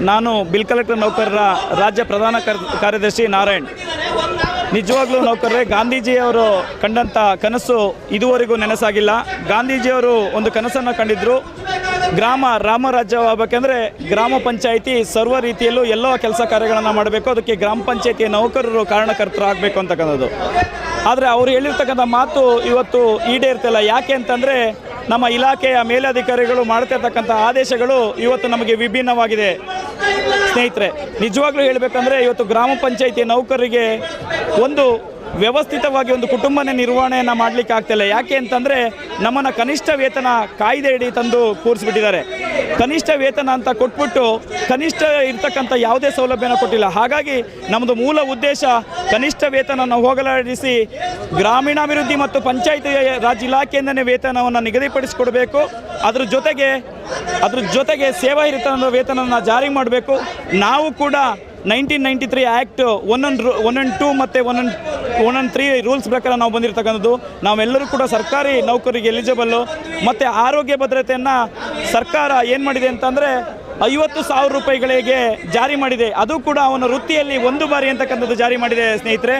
ನಾನು bill collector ನೌಕರರ ರಾಜ್ಯ ಪ್ರಧಾನ ಕರ್- ಕಾರ್ಯದರ್ಶಿ ನಾರಾಯಣ್. ನಿಜವಾಗ್ಲೂ ನೌಕರರೇ, ಗಾಂಧೀಜಿಯವರು ಕಂಡಂಥ ಕನಸು ಇದುವರೆಗೂ ನೆನಸಾಗಿಲ್ಲ. ಗಾಂಧೀಜಿಯವರು ಒಂದು ಕನಸನ್ನು ಕಂಡಿದ್ದರು ಗ್ರಾಮ ರಾಮರಾಜ್ಯವಾಗಬೇಕಂದ್ರೆ ಗ್ರಾಮ ಪಂಚಾಯಿತಿ ಸರ್ವ ರೀತಿಯಲ್ಲೂ ಎಲ್ಲ ಕೆಲಸ ಕಾರ್ಯಗಳನ್ನು ಮಾಡಬೇಕು. ಅದಕ್ಕೆ ಗ್ರಾಮ ಪಂಚಾಯಿತಿಯ ನೌಕರರು ಕಾರಣಕರ್ತರು ಆಗಬೇಕು ಅಂತಕ್ಕಂಥದ್ದು. ಆದರೆ ಅವರು ಹೇಳಿರ್ತಕ್ಕಂಥ ಮಾತು ಇವತ್ತು ಈಡೇರ್ತಿಲ್ಲ. ಯಾಕೆ ಅಂತಂದರೆ ನಮ್ಮ ಇಲಾಖೆಯ ಮೇಲಧಿಕಾರಿಗಳು ಮಾಡ್ತಿರ್ತಕ್ಕಂಥ ಆದೇಶಗಳು ಇವತ್ತು ನಮಗೆ ವಿಭಿನ್ನವಾಗಿದೆ. ಸ್ನೇಹಿತರೆ, ನಿಜವಾಗ್ಲೂ ಹೇಳಬೇಕಂದ್ರೆ ಇವತ್ತು ಗ್ರಾಮ ಪಂಚಾಯಿತಿ ನೌಕರರಿಗೆ ಒಂದು ವ್ಯವಸ್ಥಿತವಾಗಿ ಒಂದು ಕುಟುಂಬನೇ ನಿರ್ವಹಣೆಯನ್ನು ಮಾಡಲಿಕ್ಕೆ ಆಗ್ತಿಲ್ಲ. ಯಾಕೆ ಅಂತಂದರೆ ನಮ್ಮನ್ನು ಕನಿಷ್ಠ ವೇತನ ಕಾಯ್ದೆಯಡಿ ತಂದು ಕೂರಿಸ್ಬಿಟ್ಟಿದ್ದಾರೆ. ಕನಿಷ್ಠ ವೇತನ ಅಂತ ಕೊಟ್ಬಿಟ್ಟು ಕನಿಷ್ಠ ಇರ್ತಕ್ಕಂಥ ಯಾವುದೇ ಸೌಲಭ್ಯನ ಕೊಟ್ಟಿಲ್ಲ. ಹಾಗಾಗಿ ನಮ್ಮದು ಮೂಲ ಉದ್ದೇಶ ಕನಿಷ್ಠ ವೇತನವನ್ನು ಹೋಗಲಾಡಿಸಿ ಗ್ರಾಮೀಣಾಭಿವೃದ್ಧಿ ಮತ್ತು ಪಂಚಾಯತ್ ರಾಜ್ ಇಲಾಖೆಯಿಂದನೇ ವೇತನವನ್ನು ನಿಗದಿಪಡಿಸಿಕೊಡಬೇಕು. ಅದ್ರ ಜೊತೆಗೆ ಅದ್ರ ಜೊತೆಗೆ ಸೇವಾ ಹಿರಿತನದ ವೇತನವನ್ನು ಜಾರಿ ಮಾಡಬೇಕು. ನಾವು ಕೂಡ nineteen ninety three act one one two ಮತ್ತು one one on three rules ಪ್ರಕಾರ ನಾವು ಬಂದಿರತಕ್ಕಂಥದ್ದು. ನಾವೆಲ್ಲರೂ ಕೂಡ ಸರ್ಕಾರಿ ನೌಕರಿಗೆ ಎಲಿಜಿಬಲ್ಲು ಮತ್ತು ಆರೋಗ್ಯ ಭದ್ರತೆಯನ್ನು ಸರ್ಕಾರ ಏನು ಮಾಡಿದೆ ಅಂತಂದರೆ ಐವತ್ತು ಸಾವಿರ ರೂಪಾಯಿಗಳಿಗೆ ಜಾರಿ ಮಾಡಿದೆ. ಅದು ಕೂಡ ಅವನ ವೃತ್ತಿಯಲ್ಲಿ ಒಂದು ಬಾರಿ ಅಂತಕ್ಕಂಥದ್ದು ಜಾರಿ ಮಾಡಿದೆ ಸ್ನೇಹಿತರೆ.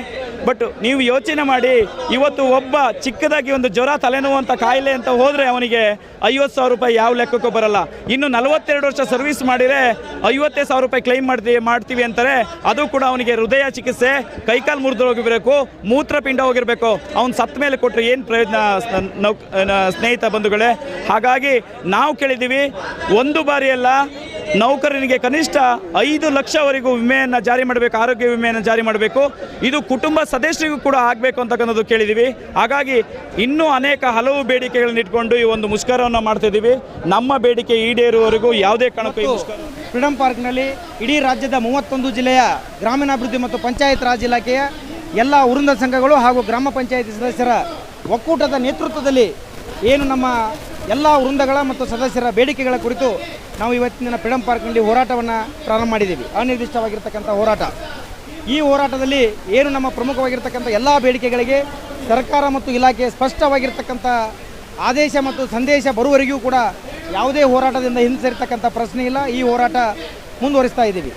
ಬಟ್ ನೀವು ಯೋಚನೆ ಮಾಡಿ, ಇವತ್ತು ಒಬ್ಬ ಚಿಕ್ಕದಾಗಿ ಒಂದು ಜ್ವರ ತಲೆನೋವು ಅಂತ ಕಾಯಿಲೆ ಅಂತ ಹೋದರೆ ಅವನಿಗೆ ಐವತ್ತು ಸಾವಿರ ರೂಪಾಯಿ ಯಾವ ಲೆಕ್ಕಕ್ಕೂ ಬರಲ್ಲ. ಇನ್ನು ನಲವತ್ತೆರಡು ವರ್ಷ ಸರ್ವಿಸ್ ಮಾಡಿದರೆ ಐವತ್ತೇ ಸಾವಿರ ರೂಪಾಯಿ ಕ್ಲೈಮ್ ಮಾಡ್ತೀವಿ ಮಾಡ್ತೀವಿ ಅಂತಾರೆ. ಅದು ಕೂಡ ಅವನಿಗೆ ಹೃದಯ ಚಿಕಿತ್ಸೆ, ಕೈಕಾಲು ಮುರಿದು ಹೋಗಿರಬೇಕು ಮೂತ್ರಪಿಂಡ ಹೋಗಿರಬೇಕು. ಅವ್ನು ಸತ್ತ ಮೇಲೆ ಕೊಟ್ಟರೆ ಏನು ಪ್ರಯೋಜನ ಸ್ನೇಹಿತ ಬಂಧುಗಳೇ? ಹಾಗಾಗಿ ನಾವು ಕೇಳಿದ್ದೀವಿ, ಒಂದು ಬಾರಿ ಅಲ್ಲ ನೌಕರನಿಗೆ ಕನಿಷ್ಠ ಐದು ಲಕ್ಷವರೆಗೂ ವಿಮೆಯನ್ನು ಜಾರಿ ಮಾಡಬೇಕು ಆರೋಗ್ಯ ವಿಮೆಯನ್ನು ಜಾರಿ ಮಾಡಬೇಕು. ಇದು ಕುಟುಂಬ ಸದಸ್ಯರಿಗೂ ಕೂಡ ಆಗಬೇಕು ಅಂತಕ್ಕಂಥದ್ದು ಕೇಳಿದ್ದೀವಿ ಹಾಗಾಗಿ ಇನ್ನೂ ಅನೇಕ ಹಲವು ಬೇಡಿಕೆಗಳನ್ನ ಇಟ್ಕೊಂಡು ಈ ಒಂದು ಮುಷ್ಕರವನ್ನು ಮಾಡ್ತಿದ್ದೀವಿ ನಮ್ಮ ಬೇಡಿಕೆ ಈಡೇರುವವರೆಗೂ ಯಾವುದೇ ಕಾರಣಕ್ಕೂ ಫ್ರೀಡಂ ಪಾರ್ಕ್ನಲ್ಲಿ ಇಡೀ ರಾಜ್ಯದ ಮೂವತ್ತೊಂದು ಜಿಲ್ಲೆಯ ಗ್ರಾಮೀಣಾಭಿವೃದ್ಧಿ ಮತ್ತು ಪಂಚಾಯತ್ ರಾಜ್ ಇಲಾಖೆಯ ಎಲ್ಲ ಉರುಂದ ಸಂಘಗಳು ಹಾಗೂ ಗ್ರಾಮ ಪಂಚಾಯತಿ ಸದಸ್ಯರ ಒಕ್ಕೂಟದ ನೇತೃತ್ವದಲ್ಲಿ ಏನು ನಮ್ಮ ಎಲ್ಲ ವೃಂದಗಳ ಮತ್ತು ಸದಸ್ಯರ ಬೇಡಿಕೆಗಳ ಕುರಿತು ನಾವು ಇವತ್ತಿನ ಫ್ರೀಡಂ ಪಾರ್ಕ್ನಲ್ಲಿ ಹೋರಾಟವನ್ನು ಪ್ರಾರಂಭ ಮಾಡಿದ್ದೀವಿ. ಅನಿರ್ದಿಷ್ಟವಾಗಿರ್ತಕ್ಕಂಥ ಹೋರಾಟ. ಈ ಹೋರಾಟದಲ್ಲಿ ಏನು ನಮ್ಮ ಪ್ರಮುಖವಾಗಿರ್ತಕ್ಕಂಥ ಎಲ್ಲ ಬೇಡಿಕೆಗಳಿಗೆ ಸರ್ಕಾರ ಮತ್ತು ಇಲಾಖೆ ಸ್ಪಷ್ಟವಾಗಿರ್ತಕ್ಕಂಥ ಆದೇಶ ಮತ್ತು ಸಂದೇಶ ಬರುವವರೆಗೂ ಕೂಡ ಯಾವುದೇ ಹೋರಾಟದಿಂದ ಹಿಂಸರಿರ್ತಕ್ಕಂಥ ಪ್ರಶ್ನೆ ಇಲ್ಲ. ಈ ಹೋರಾಟ ಮುಂದುವರಿಸ್ತಾ ಇದ್ದೀವಿ.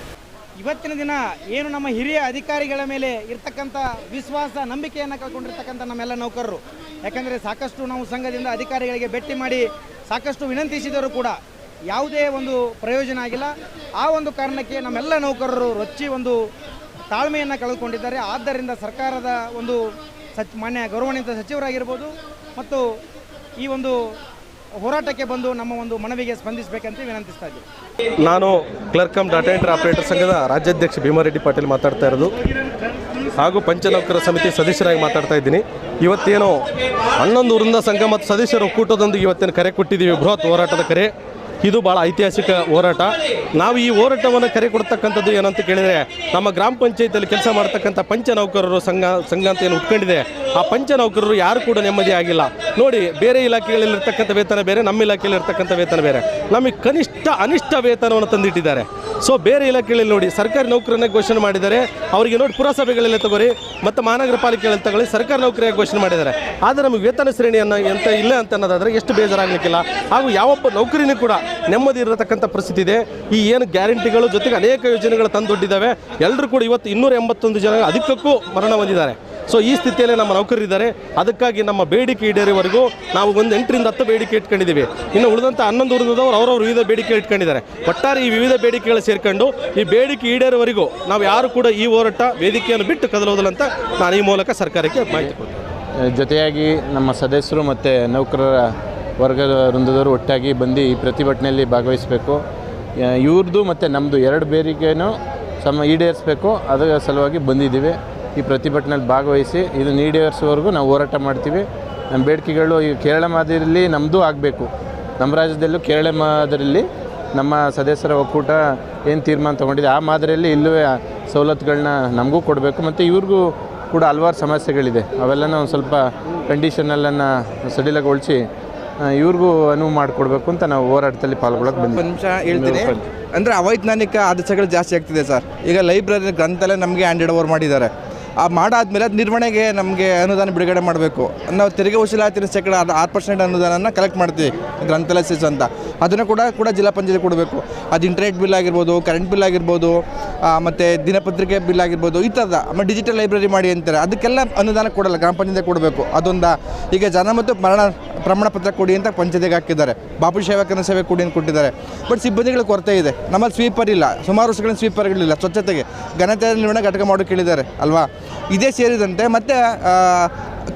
ಇವತ್ತಿನ ದಿನ ಏನು ನಮ್ಮ ಹಿರಿಯ ಅಧಿಕಾರಿಗಳ ಮೇಲೆ ಇರ್ತಕ್ಕಂಥ ವಿಶ್ವಾಸ, ನಂಬಿಕೆಯನ್ನು ಕಳ್ಕೊಂಡಿರ್ತಕ್ಕಂಥ ನಮ್ಮೆಲ್ಲ ನೌಕರರು. ಯಾಕಂದರೆ ಸಾಕಷ್ಟು ನಾವು ಸಂಘದಿಂದ ಅಧಿಕಾರಿಗಳಿಗೆ ಭೇಟಿ ಮಾಡಿ ಸಾಕಷ್ಟು ವಿನಂತಿಸಿದರೂ ಕೂಡ ಯಾವುದೇ ಒಂದು ಪ್ರಯೋಜನ ಆಗಿಲ್ಲ. ಆ ಒಂದು ಕಾರಣಕ್ಕೆ ನಮ್ಮೆಲ್ಲ ನೌಕರರು ರೊಚ್ಚಿ ಒಂದು ತಾಳ್ಮೆಯನ್ನು ಕಳೆದುಕೊಂಡಿದ್ದಾರೆ ಆದ್ದರಿಂದ ಸರ್ಕಾರದ ಒಂದು ಸಚ್, ಮಾನ್ಯ ಗೌರವಾನ್ವಿತ ಸಚಿವರಾಗಿರ್ಬೋದು ಮತ್ತು ಈ ಒಂದು ಹೋರಾಟಕ್ಕೆ ಬಂದು ನಮ್ಮ ಒಂದು ಮನವಿಗೆ ಸ್ಪಂದಿಸಬೇಕಂತ ವಿನಂತಿಸ್ತಾ ಇದ್ದೀವಿ ನಾನು clerk cum data entry operator ಸಂಘದ ರಾಜ್ಯಾಧ್ಯಕ್ಷ ಭೀಮಾರೆಡ್ಡಿ ಪಾಟೀಲ್ ಮಾತಾಡ್ತಾ ಇರೋದು. ಹಾಗೂ ಪಂಚನೌಕರ ಸಮಿತಿ ಸದಸ್ಯರಾಗಿ ಮಾತಾಡ್ತಾ ಇದ್ದೀನಿ. ಇವತ್ತೇನು ಹನ್ನೊಂದು ವೃಂದ ಸಂಘ ಮತ್ತು ಸದಸ್ಯರ ಒಕ್ಕೂಟದೊಂದಿಗೆ ಇವತ್ತೇನು ಕರೆ ಕೊಟ್ಟಿದ್ದೀವಿ, ಬೃಹತ್ ಹೋರಾಟದ ಕರೆ. ಇದು ಭಾಳ ಐತಿಹಾಸಿಕ ಹೋರಾಟ. ನಾವು ಈ ಹೋರಾಟವನ್ನು ಕರೆ ಕೊಡ್ತಕ್ಕಂಥದ್ದು ಏನಂತ ಕೇಳಿದರೆ, ನಮ್ಮ ಗ್ರಾಮ ಪಂಚಾಯತಿಯಲ್ಲಿ ಕೆಲಸ ಮಾಡ್ತಕ್ಕಂಥ ಪಂಚ ನೌಕರರು ಸಂಘ ಸಂಘ ಅಂತ ಏನು ಉಟ್ಕೊಂಡಿದೆ ಆ ಪಂಚ ನೌಕರರು ಯಾರು ಕೂಡ ನೆಮ್ಮದಿ ಆಗಿಲ್ಲ. ನೋಡಿ, ಬೇರೆ ಇಲಾಖೆಗಳಲ್ಲಿರ್ತಕ್ಕಂಥ ವೇತನ ಬೇರೆ, ನಮ್ಮ ಇಲಾಖೆಯಲ್ಲಿ ಇರ್ತಕ್ಕಂಥ ವೇತನ ಬೇರೆ. ನಮಗೆ ಕನಿಷ್ಠ ಅನಿಷ್ಟ ವೇತನವನ್ನು ತಂದಿಟ್ಟಿದ್ದಾರೆ. ಸೊ ಬೇರೆ ಇಲಾಖೆಗಳಲ್ಲಿ ನೋಡಿ, ಸರ್ಕಾರಿ ನೌಕರನ್ನ ಘೋಷಣೆ ಮಾಡಿದ್ದಾರೆ. ಅವರಿಗೆ ನೋಡಿ ಪುರಸಭೆಗಳಲ್ಲಿ ತಗೋರಿ, ಮತ್ತು ಮಹಾನಗರ ಪಾಲಿಕೆಗಳಲ್ಲಿ ತಗೊಳ್ಳಿ, ಸರ್ಕಾರಿ ನೌಕರಿಯಾಗಿ ಘೋಷಣೆ ಮಾಡಿದ್ದಾರೆ. ಆದರೆ ನಮಗೆ ವೇತನ ಶ್ರೇಣಿಯನ್ನು ಎಂತ ಇಲ್ಲ ಅಂತ ಅನ್ನೋದಾದರೆ ಎಷ್ಟು ಬೇಜಾರಾಗಲಿಕ್ಕಿಲ್ಲ. ಹಾಗೂ ಯಾವೊಬ್ಬ ನೌಕರಿನೂ ಕೂಡ ನೆಮ್ಮದಿ ಇರತಕ್ಕಂಥ ಪರಿಸ್ಥಿತಿ ಇದೆ. ಈ ಏನು ಗ್ಯಾರಂಟಿಗಳು ಜೊತೆಗೆ ಅನೇಕ ಯೋಜನೆಗಳು ತಂದೊಡ್ಡಿದ್ದಾವೆ. ಎಲ್ಲರೂ ಕೂಡ ಇವತ್ತು ಇನ್ನೂರ ಎಂಬತ್ತೊಂದು ಜನ ಅಧಿಕಕ್ಕೂ ಮರಣ ಹೊಂದಿದ್ದಾರೆ. ಸೊ ಈ ಸ್ಥಿತಿಯಲ್ಲಿ ನಮ್ಮ ನೌಕರರಿದ್ದಾರೆ ಅದಕ್ಕಾಗಿ ನಮ್ಮ ಬೇಡಿಕೆ ಈಡೇರಿವರೆಗೂ ನಾವು ಒಂದು ಎಂಟರಿಂದ ಹತ್ತು ಬೇಡಿಕೆ ಇಟ್ಕೊಂಡಿದ್ದೀವಿ. ಇನ್ನು ಉಳಿದಂಥ ಹನ್ನೊಂದು ವೃಂದದವರು ಅವರವರು ವಿವಿಧ ಬೇಡಿಕೆ ಇಟ್ಕೊಂಡಿದ್ದಾರೆ. ಒಟ್ಟಾರೆ ಈ ವಿವಿಧ ಬೇಡಿಕೆಗಳು ಸೇರ್ಕೊಂಡು ಈ ಬೇಡಿಕೆ ಈಡೇರುವವರೆಗೂ ನಾವು ಯಾರು ಕೂಡ ಈ ಹೋರಾಟ ವೇದಿಕೆಯನ್ನು ಬಿಟ್ಟು ಕದಲೋದಿಲ್ಲ ಅಂತ ನಾನು ಈ ಮೂಲಕ ಸರ್ಕಾರಕ್ಕೆ ಮಾಹಿತಿ ಕೊಡ್ತೀನಿ. ಜೊತೆಯಾಗಿ ನಮ್ಮ ಸದಸ್ಯರು ಮತ್ತು ನೌಕರರ ವರ್ಗದ ವೃಂದದವರು ಒಟ್ಟಾಗಿ ಬಂದು ಈ ಪ್ರತಿಭಟನೆಯಲ್ಲಿ ಭಾಗವಹಿಸಬೇಕು. ಇವ್ರದ್ದು ಮತ್ತು ನಮ್ಮದು ಎರಡು ಬೇಡಿಕೆಯೂ ಸಮ ಈಡೇರಿಸಬೇಕು. ಅದರ ಸಲುವಾಗಿ ಬಂದಿದ್ದೀವಿ. ಈ ಪ್ರತಿಭಟನೆಯಲ್ಲಿ ಭಾಗವಹಿಸಿ ಇದನ್ನು ಈಡೇರಿಸುವವರೆಗೂ ನಾವು ಹೋರಾಟ ಮಾಡ್ತೀವಿ. ನಮ್ಮ ಬೇಡಿಕೆಗಳು ಈ ಕೇರಳ ಮಾದರಿಯಲ್ಲಿ ನಮ್ಮದು ಆಗಬೇಕು. ನಮ್ಮ ರಾಜ್ಯದಲ್ಲೂ ಕೇರಳ ಮಾದರಿಯಲ್ಲಿ ನಮ್ಮ ಸದಸ್ಯರ ಒಕ್ಕೂಟ ಏನು ತೀರ್ಮಾನ ತೊಗೊಂಡಿದೆ ಆ ಮಾದರಿಯಲ್ಲಿ ಇಲ್ಲೂ ಸವಲತ್ತುಗಳನ್ನ ನಮಗೂ ಕೊಡಬೇಕು. ಮತ್ತು ಇವ್ರಿಗೂ ಕೂಡ ಹಲವಾರು ಸಮಸ್ಯೆಗಳಿದೆ. ಅವೆಲ್ಲನೂ ಒಂದು ಸ್ವಲ್ಪ ಕಂಡೀಷನಲ್ಲನ್ನು ಸಡಿಲಗೊಳಿಸಿ ಇವ್ರಿಗೂ ಅನುವು ಮಾಡಿಕೊಡ್ಬೇಕು ಅಂತ ನಾವು ಹೋರಾಟದಲ್ಲಿ ಪಾಲ್ಗೊಳ್ಳೋಕೆ ಬಂದ್ವಿ ನಿಮಿಷ ಹೇಳ್ತೀನಿ. ಅಂದರೆ ಅವೈಜ್ಞಾನಿಕ ಆದೇಶಗಳು ಜಾಸ್ತಿ ಆಗ್ತಿದೆ ಸರ್. ಈಗ ಲೈಬ್ರರಿ ಗ್ರಂಥಾಲಯ ನಮಗೆ ಹ್ಯಾಂಡೆಡ್ ಓವರ್ ಮಾಡಿದ್ದಾರೆ. ಆ ಮಾಡಾದ್ಮೇಲೆ ಅದು ನಿರ್ವಹಣೆಗೆ ನಮಗೆ ಅನುದಾನ ಬಿಡುಗಡೆ ಮಾಡಬೇಕು. ನಾವು ತೆರಿಗೆ ವಸೂಲಾತಿ ಶೇಕಡ ಆರು ಪರ್ಸೆಂಟ್ ಅನುದಾನನ ಕಲೆಕ್ಟ್ ಮಾಡ್ತೀವಿ ಗ್ರಂಥಾಲಯ ಸೀಸ್ ಅಂತ. ಅದನ್ನು ಕೂಡ ಕೂಡ ಜಿಲ್ಲಾ ಪಂಚಾಯತಿ ಕೊಡಬೇಕು. ಅದು ಇಂಟರ್ನೆಟ್ ಬಿಲ್ ಆಗಿರ್ಬೋದು ಕರೆಂಟ್ ಬಿಲ್ ಆಗಿರ್ಬೋದು ಮತ್ತು ದಿನಪತ್ರಿಕೆ ಬಿಲ್ ಆಗಿರ್ಬೋದು, ಈ ಥರದ ಆಮೇಲೆ ಡಿಜಿಟಲ್ ಲೈಬ್ರರಿ ಮಾಡಿ ಅಂತಾರೆ. ಅದಕ್ಕೆಲ್ಲ ಅನುದಾನ ಕೊಡಲ್ಲ, ಗ್ರಾಮ ಪಂಚಾಯತಿ ಕೊಡಬೇಕು. ಅದೊಂದು, ಈಗ ಜನ ಮತ್ತು ಮರಣ, ಪ್ರಮಾಣ ಪತ್ರ ಕೊಡಿ ಅಂತ ಪಂಚಾಯತಿಗೆ ಹಾಕಿದ್ದಾರೆ. ಬಾಪು ಸೇವಕನ ಸೇವೆ ಕೊಡಿ ಅಂತ ಕೊಟ್ಟಿದ್ದಾರೆ. ಬಟ್ ಸಿಬ್ಬಂದಿಗಳ ಕೊರತೆ ಇದೆ. ನಮ್ಮಲ್ಲಿ ಸ್ವೀಪರ್ ಇಲ್ಲ. ಸುಮಾರು ವರ್ಷಗಳಿಂದ ಸ್ವೀಪರ್ಗಳಿಲ್ಲ ಸ್ವಚ್ಛತೆಗೆ. ಘನತೆ ನಿರ್ವಹಣೆ ಘಟಕ ಮಾಡೋಕೆ ಕೇಳಿದ್ದಾರೆ, ಅಲ್ವಾ? ಇದೇ ಸೇರಿದಂತೆ ಮತ್ತು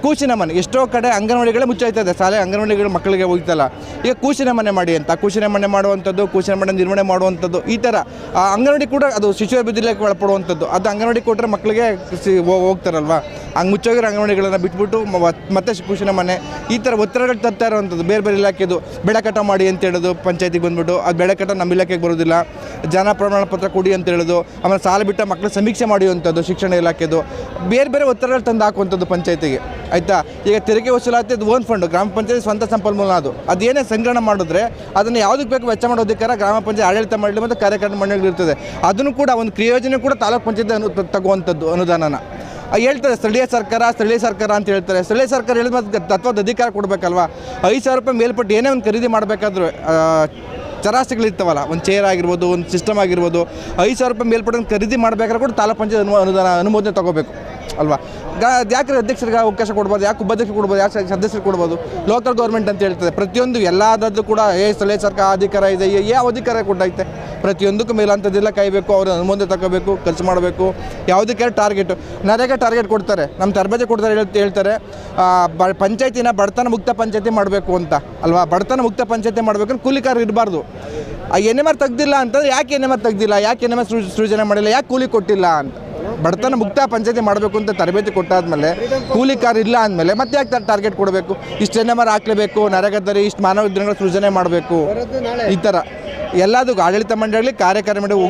ಕೂಸಿನ ಮನೆ, ಎಷ್ಟೋ ಕಡೆ ಅಂಗನವಾಡಿಗಳೇ ಮುಚ್ಚಾಯ್ತದೆ, ಶಾಲೆ ಅಂಗನವಾಡಿಗಳು ಮಕ್ಕಳಿಗೆ ಹೋಗ್ತಲ್ಲ. ಈಗ ಕೂಸಿನ ಮನೆ ಮಾಡಿ ಅಂತ, ಕೂಸಿನ ಮನೆ ಮಾಡುವಂಥದ್ದು, ಕೂಸಿನ ಮನೆ ನಿರ್ವಹಣೆ ಮಾಡುವಂಥದ್ದು, ಈ ಥರ ಅಂಗನವಾಡಿ ಕೂಡ ಅದು ಶಿಶು ಅಭಿವೃದ್ಧಿಗೆ ಒಳಪಡುವಂಥದ್ದು, ಅದು ಅಂಗನವಾಡಿ ಕೊಟ್ಟರೆ ಮಕ್ಕಳಿಗೆ ಸಿ- ಹೋಗ್ತಾರಲ್ವಾ? ಹಂಗೆ ಮುಚ್ಚೋಗಿರೋ ಅಂಗನವಾಡಿಗಳನ್ನು ಬಿಟ್ಬಿಟ್ಟು ಮತ್ತೆ ಕೂಸಿನ ಮನೆ, ಈ ಥರ ಒತ್ತಡಗಳು ತರ್ತಾ ಇರುವಂಥದ್ದು, ಬೇರೆ ಬೇರೆ ಇಲಾಖೆದು, ಬೆಳೆ ಕಟ ಮಾಡಿ ಅಂತ ಹೇಳೋದು ಪಂಚಾಯತಿಗೆ ಬಂದ್ಬಿಟ್ಟು, ಅದು ಬೆಳೆ ಕಟ ನಮ್ಮ ಇಲಾಖೆಗೆ ಬರೋದಿಲ್ಲ, ಜನ ಪ್ರಮಾಣ ಪತ್ರ ಕೊಡಿ ಅಂತ ಹೇಳೋದು, ಆಮೇಲೆ ಸಾಲ ಬಿಟ್ಟ ಮಕ್ಕಳ ಸಮೀಕ್ಷೆ ಮಾಡುವಂಥದ್ದು ಶಿಕ್ಷಣ ಇಲಾಖೆದು, ಬೇರೆ ಬೇರೆ ಒತ್ತಡಗಳು ತಂದು ಹಾಕುವಂಥದ್ದು ಪಂಚಾಯತಿಗೆ. ಆಯಿತಾ? ಈಗ ತೆರಿಗೆ ವಸೂಲಾತಿ ಓನ್ ಫಂಡ್ ಗ್ರಾಮ ಪಂಚಾಯತ್ ಸ್ವಂತ ಸಂಪನ್ಮೂಲ ಅದು. ಅದೇನೇ ಸಂಗ್ರಹಣ ಮಾಡಿದ್ರೆ ಅದನ್ನು ಯಾವುದಕ್ಕೆ ಬೇಕು ವೆಚ್ಚ ಮಾಡೋದಕ್ಕಾರ ಗ್ರಾಮ ಪಂಚಾಯತ್ ಆಡಳಿತ ಮಾಡಲಿ ಮತ್ತು ಕಾರ್ಯಕಾರಿಣಿ ಮಂಡಳಿಗಳಿರ್ತದೆ ಅದನ್ನು ಕೂಡ ಒಂದು ಕ್ರಿಯೋಜನೆ ಕೂಡ ತಾಲೂಕು ಪಂಚಾಯತ್ ಅನು ತಗುವಂಥದ್ದು ಅನುದಾನನ. ಹೇಳ್ತಾರೆ, ಸ್ಥಳೀಯ ಸರ್ಕಾರ ಸ್ಥಳೀಯ ಸರ್ಕಾರ ಅಂತ ಹೇಳ್ತಾರೆ. ಸ್ಥಳೀಯ ಸರ್ಕಾರ ಹೇಳಿದ ಮತ್ತು ತತ್ವದ ಅಧಿಕಾರ ಕೊಡಬೇಕಲ್ವಾ? ಐದು ಸಾವಿರ ರೂಪಾಯಿ ಮೇಲ್ಪಟ್ಟು ಏನೇ ಒಂದು ಖರೀದಿ ಮಾಡಬೇಕಾದ್ರೂ ಚರಾಸ್ತಿಗಳಿರ್ತಾವಲ್ಲ ಒಂದು ಚೇರ್ ಆಗಿರ್ಬೋದು, ಒಂದು ಸಿಸ್ಟಮ್ ಆಗಿರ್ಬೋದು, ಐದು ಸಾವಿರ ರೂಪಾಯಿ ಮೇಲ್ಪಟ್ಟು ಖರೀದಿ ಮಾಡಬೇಕಾದ್ರೆ ಕೂಡ ತಾಲೂಕು ಪಂಚಾಯತ್ ಅನು ಅನುದಾನ ಅನುಮೋದನೆ ತಗೋಬೇಕು. ಅಲ್ವಾ? ಯಾಕೆ ಅಧ್ಯಕ್ಷರಿಗೆ ಅವಕಾಶ ಕೊಡ್ಬೋದು ಯಾಕೆ ಉಪಾಧ್ಯಕ್ಷ ಕೊಡ್ಬೋದು ಯಾಕೆ ಸದಸ್ಯರು ಕೊಡ್ಬೋದು? ಲೋಕಲ್ ಗೌರ್ಮೆಂಟ್ ಅಂತ ಹೇಳ್ತದೆ. ಪ್ರತಿಯೊಂದು ಎಲ್ಲದದ್ದು ಕೂಡ ಏ ಸ್ಥಳೀಯ ಸರ್ಕಾರ ಅಧಿಕಾರ ಇದೆ ಯಾವ ಅಧಿಕಾರ ಕೊಡೈತೆ ಪ್ರತಿಯೊಂದಕ್ಕೂ ಮೇಲಂಥದ್ದೆಲ್ಲ ಕಾಯಬೇಕು ಅವ್ರ ಅನುಮೋದನೆ ತಗೋಬೇಕು, ಖರ್ಚು ಮಾಡಬೇಕು. ಯಾವುದಕ್ಕೆ ಟಾರ್ಗೆಟು ನರೇಗಾ ಟಾರ್ಗೆಟ್ ಕೊಡ್ತಾರೆ ನಮ್ಮ ತರಬೇತಿ ಕೊಡ್ತಾರೆ ಹೇಳ್ತ- ಹೇಳ್ತಾರೆ. ಬ ಪಂಚಾಯತಿನ ಬಡತನ ಮುಕ್ತ ಪಂಚಾಯತಿ ಮಾಡಬೇಕು ಅಂತ. ಅಲ್ವಾ? ಬಡತನ ಮುಕ್ತ ಪಂಚಾಯತಿ ಮಾಡಬೇಕು ಕೂಲಿಕಾರ ಇರಬಾರ್ದು. ಆ ಎನ್ ಎಂ ಆರ್ ತೆಗ್ದಿಲ್ಲ ಅಂತಂದ್ರೆ ಯಾಕೆ ಎನ್ ಎಂ ಆರ್ ತೆಗ್ದಿಲ್ಲ? ಯಾಕೆ ಎನ್ ಎಂ ಆರ್ ಸೃಜನೆ ಮಾಡಿಲ್ಲ? ಯಾಕೆ ಕೂಲಿ ಕೊಟ್ಟಿಲ್ಲ ಅಂತ. ಬಡತನ ಮುಕ್ತ ಪಂಚಾಯತಿ ಮಾಡಬೇಕು ಅಂತ ತರಬೇತಿ ಕೊಟ್ಟಾದ್ಮೇಲೆ ಕೂಲಿ ಕಾರ್ ಇಲ್ಲ ಅಂದಮೇಲೆ ಮತ್ತೆ ಯಾಕೆ ಟಾರ್ಗೆಟ್ ಕೊಡಬೇಕು? ಇಷ್ಟು ಜನ ಎಂ ಆರ್ ಹಾಕ್ಲೇಬೇಕು, ನರಗದ್ದರಿ, ಇಷ್ಟು ಮಾನವ ದಿನಗಳ ಸೃಜನೆ ಮಾಡಬೇಕು. ಈ ಥರ ಎಲ್ಲದಕ್ಕೂ ಆಡಳಿತ ಮಂಡಳಿ ಕಾರ್ಯಕಾರಿ ಮಂಡಳಿ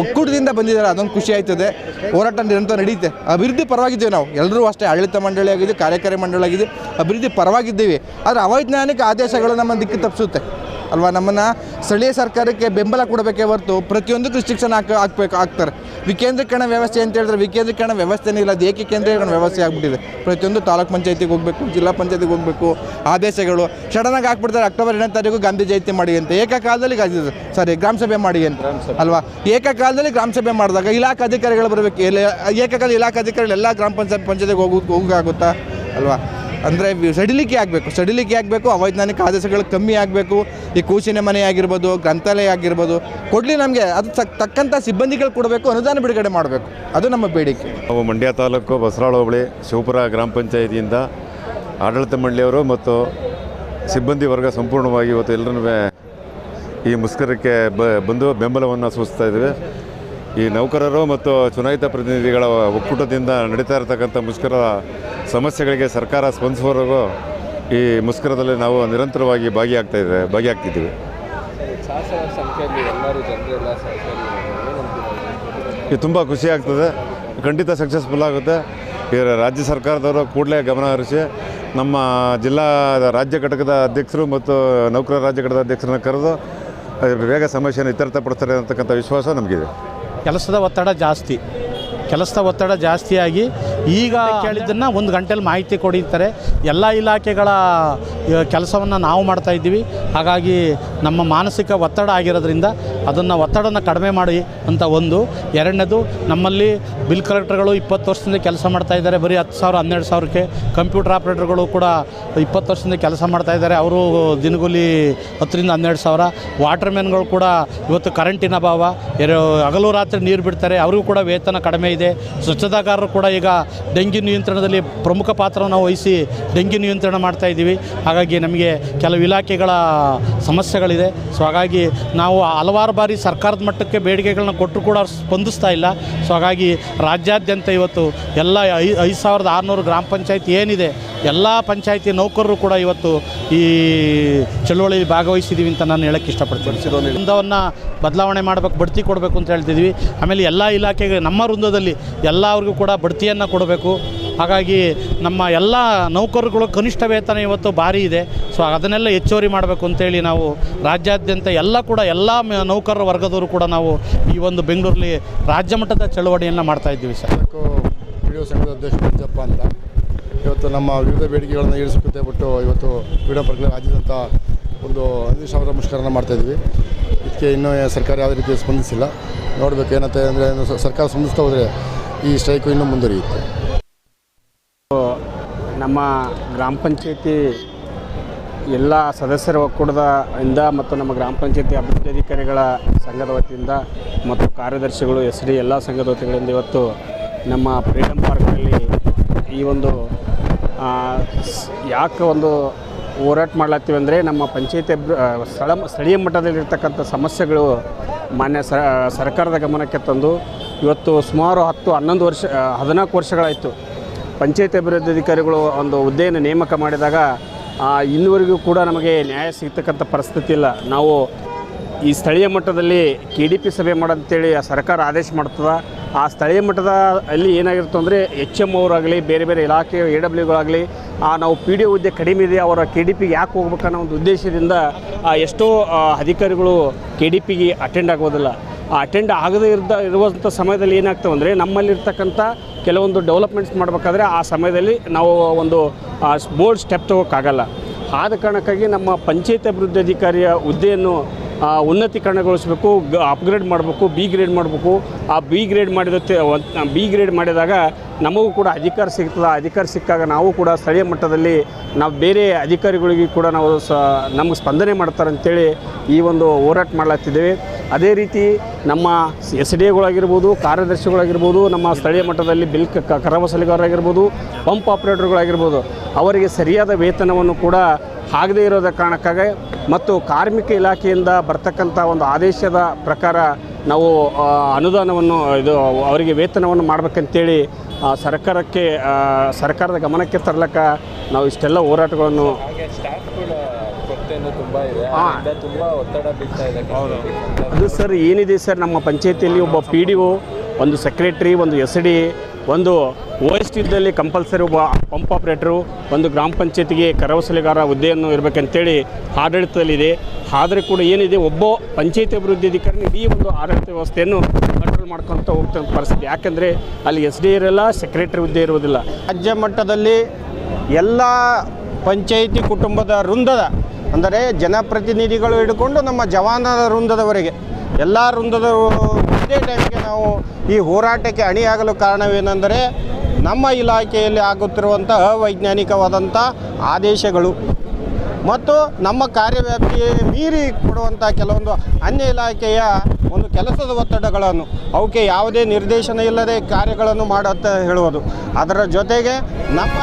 ಒಕ್ಕೂಟದಿಂದ ಬಂದಿದ್ದಾರೆ. ಅದೊಂದು ಖುಷಿ ಆಯ್ತದೆ. ಹೋರಾಟ ನಿರಂತರ ನಡೀತೆ. ಅಭಿವೃದ್ಧಿ ಪರವಾಗಿದ್ದೇವೆ ನಾವು. ಎಲ್ಲರೂ ಅಷ್ಟೇ ಆಡಳಿತ ಮಂಡಳಿ ಆಗಿದೆ, ಕಾರ್ಯಕಾರಿ ಮಂಡಳಿ ಆಗಿದೆ. ಅಭಿವೃದ್ಧಿ ಪರವಾಗಿದ್ದೀವಿ. ಆದರೆ ಅವೈಜ್ಞಾನಿಕ ಆದೇಶಗಳು ನಮ್ಮ ದಿಕ್ಕು ತಪ್ಪಿಸುತ್ತೆ. ಅಲ್ವಾ? ನಮ್ಮನ್ನು ಸ್ಥಳೀಯ ಸರ್ಕಾರಕ್ಕೆ ಬೆಂಬಲ ಕೊಡಬೇಕೇ ಹೊರತು ಪ್ರತಿಯೊಂದು ರಿಸ್ಟ್ರಿಕ್ಷನ್ ಹಾಕ ಹಾಕ್ಬೇಕು ಹಾಕ್ತಾರೆ. ವಿಕೇಂದ್ರೀಕರಣ ವ್ಯವಸ್ಥೆ ಅಂತ ಹೇಳಿದ್ರೆ ವಿಕೇಂದ್ರೀಕರಣ ವ್ಯವಸ್ಥೆನೇ ಇಲ್ಲ. ಅದು ಏಕೀಕೇಂದ್ರೀಕರಣ ವ್ಯವಸ್ಥೆ ಆಗಿಬಿಟ್ಟಿದೆ? ಪ್ರತಿಯೊಂದು ತಾಲೂಕು ಪಂಚಾಯತಿಗೆ ಹೋಗಬೇಕು ಜಿಲ್ಲಾ ಪಂಚಾಯತಿಗೆ ಹೋಗಬೇಕು ಆದೇಶಗಳು ಸಡನ್ನಾಗಿ ಹಾಕ್ಬಿಡ್ತಾರೆ. ಅಕ್ಟೋಬರ್ ಎರಡನೇ ತಾರೀಕು ಗಾಂಧಿ ಜಯಂತಿ ಮಾಡಿ ಅಂತ. ಏಕಕಾಲದಲ್ಲಿ ಸಾರಿ ಗ್ರಾಮ ಸಭೆ ಮಾಡಿ ಅಂತ. ಅಲ್ವಾ? ಏಕಕಾಲದಲ್ಲಿ ಗ್ರಾಮ ಸಭೆ ಮಾಡಿದಾಗ ಇಲಾಖಾ ಅಧಿಕಾರಿಗಳು ಬರಬೇಕು. ಎಲ್ಲ ಏಕಕಾಲ ಇಲಾಖಾ ಅಧಿಕಾರಿಗಳು ಎಲ್ಲ ಗ್ರಾಮ ಪಂಚಾಯತ್ ಪಂಚಾಯತಿಗೆ ಹೋಗಿ ಹೋಗೋಕ್ಕಾಗುತ್ತಾ? ಅಲ್ವಾ? ಅಂದರೆ ಸಡಿಲಿಕೆ ಆಗಬೇಕು ಸಡಿಲಿಕೆ ಆಗಬೇಕು, ಅವೈಜ್ಞಾನಿಕ ಆದೇಶಗಳು ಕಮ್ಮಿ ಆಗಬೇಕು, ಈ ಕೂಸಿನ ಮನೆ ಆಗಿರ್ಬೋದು, ಗ್ರಂಥಾಲಯ ಆಗಿರ್ಬೋದು, ಕೊಡಲಿ ನಮಗೆ ಅದು ತಕ್- ತಕ್ಕಂಥ ಸಿಬ್ಬಂದಿಗಳು ಕೊಡಬೇಕು, ಅನುದಾನ ಬಿಡುಗಡೆ ಮಾಡಬೇಕು. ಅದು ನಮ್ಮ ಬೇಡಿಕೆ. ನಾವು ಮಂಡ್ಯ ತಾಲೂಕು ಬಸರಾಳ ಹೋಬಳಿ, ಶಿವಪುರ ಗ್ರಾಮ ಪಂಚಾಯಿತಿಯಿಂದ ಆಡಳಿತ ಮಂಡಳಿಯವರು ಮತ್ತು ಸಿಬ್ಬಂದಿ ವರ್ಗ ಸಂಪೂರ್ಣವಾಗಿ ಇವತ್ತು ಎಲ್ಲರೂ ಈ ಮುಷ್ಕರಕ್ಕೆ ಬಂದು ಬೆಂಬಲವನ್ನು ಸೂಚಿಸ್ತಾ ಇದ್ದೇವೆ. ಈ ನೌಕರರು ಮತ್ತು ಚುನಾಯಿತ ಪ್ರತಿನಿಧಿಗಳ ಒಕ್ಕೂಟದಿಂದ ನಡೀತಾ ಇರತಕ್ಕಂಥ ಮುಷ್ಕರ ಸಮಸ್ಯೆಗಳಿಗೆ ಸರ್ಕಾರ ಸ್ಪಂದಿಸುವವರೆಗೂ ಈ ಮುಷ್ಕರದಲ್ಲಿ ನಾವು ನಿರಂತರವಾಗಿ ಭಾಗಿಯಾಗ್ತಾ ಇದ್ದೇವೆ ಭಾಗಿಯಾಗ್ತಿದ್ದೀವಿ. ಇದು ತುಂಬ ಖುಷಿ ಆಗ್ತದೆ. ಖಂಡಿತ ಸಕ್ಸಸ್ಫುಲ್ ಆಗುತ್ತೆ. ಈ ರಾಜ್ಯ ಸರ್ಕಾರದವರು ಕೂಡಲೇ ಗಮನ ಹರಿಸಿ ನಮ್ಮ ಜಿಲ್ಲಾ ರಾಜ್ಯ ಘಟಕದ ಅಧ್ಯಕ್ಷರು ಮತ್ತು ನೌಕರರ ರಾಜ್ಯ ಘಟಕದ ಅಧ್ಯಕ್ಷರನ್ನ ಕರೆದು ಬೇಗ ಸಮಸ್ಯೆಯನ್ನು ಇತ್ಯರ್ಥಪಡಿಸ್ತಾರೆ ಅಂತಕ್ಕಂಥ ವಿಶ್ವಾಸ ನಮಗಿದೆ. ಕೆಲಸದ ಒತ್ತಡ ಜಾಸ್ತಿ. ಕೆಲಸದ ಒತ್ತಡ ಜಾಸ್ತಿಯಾಗಿ ಈಗ ಕೇಳಿದ್ದನ್ನು ಒಂದು ಗಂಟೆಯಲ್ಲಿ ಮಾಹಿತಿ ಕೊಡಿತಾರೆ ಎಲ್ಲ ಇಲಾಖೆಗಳ ಕೆಲಸವನ್ನು ನಾವು ಮಾಡ್ತಾಯಿದ್ದೀವಿ ಹಾಗಾಗಿ ನಮ್ಮ ಮಾನಸಿಕ ಒತ್ತಡ ಆಗಿರೋದ್ರಿಂದ ಅದನ್ನು ಒತ್ತಡನ ಕಡಿಮೆ ಮಾಡಿ ಅಂತ ಒಂದು. ಎರಡನೇದು, ನಮ್ಮಲ್ಲಿ ಬಿಲ್ ಕಲೆಕ್ಟರ್ಗಳು ಇಪ್ಪತ್ತು ವರ್ಷದಿಂದ ಕೆಲಸ ಮಾಡ್ತಾ ಇದ್ದಾರೆ. ಬರೀ ಹತ್ತು ಸಾವಿರ, ಹನ್ನೆರಡು ಸಾವಿರಕ್ಕೆ. ಕಂಪ್ಯೂಟರ್ ಆಪ್ರೇಟರ್ಗಳು ಕೂಡ ಇಪ್ಪತ್ತು ವರ್ಷದಿಂದ ಕೆಲಸ ಮಾಡ್ತಾ ಇದ್ದಾರೆ. ಅವರು ದಿನಗೂಲಿ ಹತ್ತರಿಂದ ಹನ್ನೆರಡು ಸಾವಿರ. ವಾಟರ್ ಮ್ಯಾನ್ಗಳು ಕೂಡ ಇವತ್ತು ಕರೆಂಟಿನ ಅಭಾವ. ಎರ ಹಗಲು ರಾತ್ರಿ ನೀರು ಬಿಡ್ತಾರೆ. ಅವರಿಗೂ ಕೂಡ ವೇತನ ಕಡಿಮೆ ಇದೆ. ಸ್ವಚ್ಛತಾಗಾರರು ಕೂಡ ಈಗ ಡೆಂಗಿ ನಿಯಂತ್ರಣದಲ್ಲಿ ಪ್ರಮುಖ ಪಾತ್ರವನ್ನು ವಹಿಸಿ ಡೆಂಗಿ ನಿಯಂತ್ರಣ ಮಾಡ್ತಾ ಇದ್ದೀವಿ. ಹಾಗಾಗಿ ನಮಗೆ ಕೆಲವು ಇಲಾಖೆಗಳ ಸಮಸ್ಯೆಗಳಿದೆ. ಸೊ ಹಾಗಾಗಿ ನಾವು ಹಲವಾರು ಬಾರಿ ಸರ್ಕಾರದ ಮಟ್ಟಕ್ಕೆ ಬೇಡಿಕೆಗಳನ್ನ ಕೊಟ್ಟರು ಕೂಡ ಸ್ಪಂದಿಸ್ತಾ ಇಲ್ಲ. ಸೊ ಹಾಗಾಗಿ ರಾಜ್ಯಾದ್ಯಂತ ಇವತ್ತು ಎಲ್ಲ ಐ, ಐದು ಸಾವಿರದ ಆರುನೂರು ಗ್ರಾಮ ಪಂಚಾಯತ್ ಏನಿದೆ, ಎಲ್ಲ ಪಂಚಾಯತಿ ನೌಕರರು ಕೂಡ ಇವತ್ತು ಈ ಚಳುವಳಿಯಲ್ಲಿ ಭಾಗವಹಿಸಿದ್ದೀವಿ ಅಂತ ನಾನು ಹೇಳಕ್ಕೆ ಇಷ್ಟಪಡ್ತೀನಿ. ವೃಂದವನ್ನು ಬದಲಾವಣೆ ಮಾಡಬೇಕು, ಬಡ್ತಿ ಕೊಡಬೇಕು ಅಂತ ಹೇಳ್ತಿದ್ವಿ. ಆಮೇಲೆ ಎಲ್ಲ ಇಲಾಖೆಗೆ ನಮ್ಮ ವೃಂದದಲ್ಲಿ ಎಲ್ಲರಿಗೂ ಕೂಡ ಬಡ್ತಿಯನ್ನು ಕೊಡಬೇಕು. ಹಾಗಾಗಿ ನಮ್ಮ ಎಲ್ಲ ನೌಕರರುಗಳು ಕನಿಷ್ಠ ವೇತನ ಇವತ್ತು ಭಾರಿ ಇದೆ. ಸೊ ಅದನ್ನೆಲ್ಲ ಹೆಚ್ಚುವರಿ ಮಾಡಬೇಕು ಅಂತೇಳಿ ನಾವು ರಾಜ್ಯಾದ್ಯಂತ ಎಲ್ಲ ಕೂಡ ಎಲ್ಲ ನೌಕರರ ವರ್ಗದವರು ಕೂಡ ನಾವು ಈ ಒಂದು ಬೆಂಗಳೂರಲ್ಲಿ ರಾಜ್ಯ ಮಟ್ಟದ ಚಳವಳಿಯನ್ನು ಮಾಡ್ತಾ ಇದ್ದೀವಿ ಸರ್. ವಿಡಿಯೋ ಸಂಘದ ಅಧ್ಯಕ್ಷ ಮಂಜಪ್ಪ ಅಂತ. ಇವತ್ತು ನಮ್ಮ ವಿವಿಧ ಬೇಡಿಕೆಗಳನ್ನು ಈಡೇರಿಸುತ್ತೆ ಬಿಟ್ಟು ಇವತ್ತು ವಿಡಿಯೋ ಪ್ರಕ್ರಿಯೆ ರಾಜ್ಯದಂಥ ಒಂದು ಹದಿನೈದು ಸಾವಿರ ಮುಷ್ಕರನ ಮಾಡ್ತಾಯಿದ್ವಿ ಇದಕ್ಕೆ ಇನ್ನೂ ಸರ್ಕಾರ ಯಾವುದೇ ರೀತಿ ಸ್ಪಂದಿಸಿಲ್ಲ. ನೋಡಬೇಕು ಏನಂತ ಅಂದರೆ ಸರ್ಕಾರ ಸ್ಪಂದಿಸ್ತಾ ಹೋದರೆ ಈ ಸ್ಟ್ರೈಕು ಇನ್ನೂ ಮುಂದುವರಿಯುತ್ತೆ. ನಮ್ಮ ಗ್ರಾಮ ಪಂಚಾಯತಿ ಎಲ್ಲ ಸದಸ್ಯರ ಒಕ್ಕೂಟದ ಇಂದ ಮತ್ತು ನಮ್ಮ ಗ್ರಾಮ ಪಂಚಾಯತಿ ಅಭಿವೃದ್ಧಿ ಅಧಿಕಾರಿಗಳ ಸಂಘದ ವತಿಯಿಂದ ಮತ್ತು ಕಾರ್ಯದರ್ಶಿಗಳು, ಎಸ್ ಡಿ, ಎಲ್ಲ ಸಂಘದ ವತಿಗಳಿಂದ ಇವತ್ತು ನಮ್ಮ ಫ್ರೀಡಮ್ ಪಾರ್ಕ್ನಲ್ಲಿ ಈ ಒಂದು ಯಾಕೆ ಒಂದು ಹೋರಾಟ ಮಾಡ್ಲತ್ತೀವಿ ಅಂದರೆ ನಮ್ಮ ಪಂಚಾಯತಿ ಸ್ಥಳ, ಸ್ಥಳೀಯ ಮಟ್ಟದಲ್ಲಿರ್ತಕ್ಕಂಥ ಸಮಸ್ಯೆಗಳು ಮಾನ್ಯ ಸರ್ಕಾರದ ಗಮನಕ್ಕೆ ತಂದು ಇವತ್ತು ಸುಮಾರು ಹತ್ತು ಹನ್ನೊಂದು ವರ್ಷ ಹದಿನಾಲ್ಕು ವರ್ಷಗಳಾಯಿತು. ಪಂಚಾಯತ್ ಅಭಿವೃದ್ಧಿ ಅಧಿಕಾರಿಗಳು ಒಂದು ಹುದ್ದೆಯನ್ನು ನೇಮಕ ಮಾಡಿದಾಗ ಆ, ಇನ್ನುವರೆಗೂ ಕೂಡ ನಮಗೆ ನ್ಯಾಯ ಸಿಗ್ತಕ್ಕಂಥ ಪರಿಸ್ಥಿತಿ ಇಲ್ಲ. ನಾವು ಈ ಸ್ಥಳೀಯ ಮಟ್ಟದಲ್ಲಿ ಕೆ ಡಿ ಪಿ ಸಭೆ ಮಾಡಂತೇಳಿ ಆ ಸರ್ಕಾರ ಆದೇಶ ಮಾಡ್ತದೆ. ಆ ಸ್ಥಳೀಯ ಮಟ್ಟದ ಅಲ್ಲಿ ಏನಾಗಿರುತ್ತೆ ಅಂದರೆ ಎಚ್ ಎಂ ಅವರಾಗಲಿ ಬೇರೆ ಬೇರೆ ಇಲಾಖೆ ಎ ಡಬ್ಲ್ಯೂಗಳಾಗಲಿ ನಾವು ಪಿ ಡಿ ಹುದ್ದೆ ಕಡಿಮೆ ಇದೆ ಅವರ ಕೆ ಡಿ ಪಿಗೆ ಯಾಕೆ ಹೋಗ್ಬೇಕನ್ನೋ ಒಂದು ಉದ್ದೇಶದಿಂದ ಆ, ಎಷ್ಟೋ ಅಧಿಕಾರಿಗಳು ಕೆ ಡಿ ಪಿಗೆ ಅಟೆಂಡ್ ಆಗೋದಿಲ್ಲ. ಆ ಅಟೆಂಡ್ ಆಗದೇ ಇರ್ದ ಇರುವಂಥ ಸಮಯದಲ್ಲಿ ಏನಾಗ್ತವೆ ಅಂದರೆ ನಮ್ಮಲ್ಲಿರ್ತಕ್ಕಂಥ ಕೆಲವೊಂದು ಡೆವಲಪ್ಮೆಂಟ್ಸ್ ಮಾಡಬೇಕಾದ್ರೆ ಆ ಸಮಯದಲ್ಲಿ ನಾವು ಒಂದು ಬೋರ್ಡ್ ಸ್ಟೆಪ್ ತಗೋಕ್ಕಾಗಲ್ಲ. ಆದ ಕಾರಣಕ್ಕಾಗಿ ನಮ್ಮ ಪಂಚಾಯತ್ ಅಭಿವೃದ್ಧಿ ಅಧಿಕಾರಿಯ ಹುದ್ದೆಯನ್ನು ಉನ್ನತೀಕರಣಗೊಳಿಸಬೇಕು, ಗ ಅಪ್ಗ್ರೇಡ್ ಮಾಡಬೇಕು ಬಿ ಗ್ರೇಡ್ ಮಾಡಬೇಕು. ಆ ಬಿ ಗ್ರೇಡ್ ಮಾಡಿದ ಬಿ ಗ್ರೇಡ್ ಮಾಡಿದಾಗ ನಮಗೂ ಕೂಡ ಅಧಿಕಾರ ಸಿಗ್ತದೆ. ಅಧಿಕಾರ ಸಿಕ್ಕಾಗ ನಾವು ಕೂಡ ಸ್ಥಳೀಯ ಮಟ್ಟದಲ್ಲಿ ನಾವು ಬೇರೆ ಅಧಿಕಾರಿಗಳಿಗೆ ಕೂಡ ನಾವು ಸ, ನಮಗೆ ಸ್ಪಂದನೆ ಮಾಡ್ತಾರೆ ಅಂತೇಳಿ ಈ ಒಂದು ಹೋರಾಟ ಮಾಡ್ಲಾಗ್ತಿದ್ದೇವೆ ಅದೇ ರೀತಿ ನಮ್ಮ ಎಸ್ ಡಿ ಎಗಳಾಗಿರ್ಬೋದು, ಕಾರ್ಯದರ್ಶಿಗಳಾಗಿರ್ಬೋದು, ನಮ್ಮ ಸ್ಥಳೀಯ ಮಟ್ಟದಲ್ಲಿ ಬಿಲ್ ಕ ಕರವಸಲಿಗಾರರಾಗಿರ್ಬೋದು, ಪಂಪ್ ಆಪ್ರೇಟರ್ಗಳಾಗಿರ್ಬೋದು, ಅವರಿಗೆ ಸರಿಯಾದ ವೇತನವನ್ನು ಕೂಡ ಆಗದೇ ಇರೋದ ಕಾರಣಕ್ಕಾಗಿ ಮತ್ತು ಕಾರ್ಮಿಕ ಇಲಾಖೆಯಿಂದ ಬರ್ತಕ್ಕಂಥ ಒಂದು ಆದೇಶದ ಪ್ರಕಾರ ನಾವು ಅನುದಾನವನ್ನು, ಇದು, ಅವರಿಗೆ ವೇತನವನ್ನು ಮಾಡಬೇಕಂತೇಳಿ ಸರ್ಕಾರಕ್ಕೆ ಸರ್ಕಾರದ ಗಮನಕ್ಕೆ ತರಲಕ್ಕ ನಾವು ಇಷ್ಟೆಲ್ಲ ಹೋರಾಟಗಳನ್ನು ಹಾಂ. ಅದು ಸರ್ ಏನಿದೆ ಸರ್ ನಮ್ಮ ಪಂಚಾಯತಿಯಲ್ಲಿ ಒಬ್ಬ ಪಿ ಡಿ ಒ ಒಂದು ಸೆಕ್ರೆಟ್ರಿ ಒಂದು ಎಸ್ ಡಿ ಒಂದು ಓ ಎಸ್ ಇದ್ದಲ್ಲಿ ಕಂಪಲ್ಸರಿ ಒಬ್ಬ ಪಂಪ್ ಆಪ್ರೇಟ್ರು ಒಂದು ಗ್ರಾಮ ಪಂಚಾಯತಿಗೆ ಕರವಸಲಿಗಾರ ಹುದ್ದೆಯನ್ನು ಇರಬೇಕಂತೇಳಿ ಆಡಳಿತದಲ್ಲಿದೆ. ಆದರೆ ಕೂಡ ಏನಿದೆ ಒಬ್ಬ ಪಂಚಾಯತಿ ಅಭಿವೃದ್ಧಿ ಅಧಿಕಾರಿ ಇಡೀ ಒಂದು ಆಡಳಿತ ವ್ಯವಸ್ಥೆಯನ್ನು ಕಂಟ್ರೋಲ್ ಮಾಡ್ಕೊತ ಹೋಗ್ತಕ್ಕಂಥ ಪರಿಸ್ಥಿತಿ. ಯಾಕೆಂದರೆ ಅಲ್ಲಿ ಎಸ್ ಡಿ ಇರಲ್ಲ ಸೆಕ್ರೆಟ್ರಿ ಹುದ್ದೆ ಇರುವುದಿಲ್ಲ. ರಾಜ್ಯ ಮಟ್ಟದಲ್ಲಿ ಎಲ್ಲ ಪಂಚಾಯಿತಿ ಕುಟುಂಬದ ವೃಂದದ ಅಂದರೆ ಜನಪ್ರತಿನಿಧಿಗಳು ಹಿಡ್ಕೊಂಡು ನಮ್ಮ ಜವಾನರ ವೃಂದದವರೆಗೆ ಎಲ್ಲ ವೃಂದದ ಒಂದೇ ಟೈಮ್ಗೆ ನಾವು ಈ ಹೋರಾಟಕ್ಕೆ ಅಣಿಯಾಗಲು ಕಾರಣವೇನೆಂದರೆ ನಮ್ಮ ಇಲಾಖೆಯಲ್ಲಿ ಆಗುತ್ತಿರುವಂಥ ಅವೈಜ್ಞಾನಿಕವಾದಂಥ ಆದೇಶಗಳು ಮತ್ತು ನಮ್ಮ ಕಾರ್ಯವ್ಯಾಪ್ತಿ ಮೀರಿ ಕೊಡುವಂಥ ಕೆಲವೊಂದು ಅನ್ಯ ಇಲಾಖೆಯ ಒಂದು ಕೆಲಸದ ಒತ್ತಡಗಳನ್ನು ಅವಕ್ಕೆ ಯಾವುದೇ ನಿರ್ದೇಶನ ಇಲ್ಲದೆ ಕಾರ್ಯಗಳನ್ನು ಮಾಡುತ್ತ ಹೇಳುವುದು. ಅದರ ಜೊತೆಗೆ ನಮ್ಮ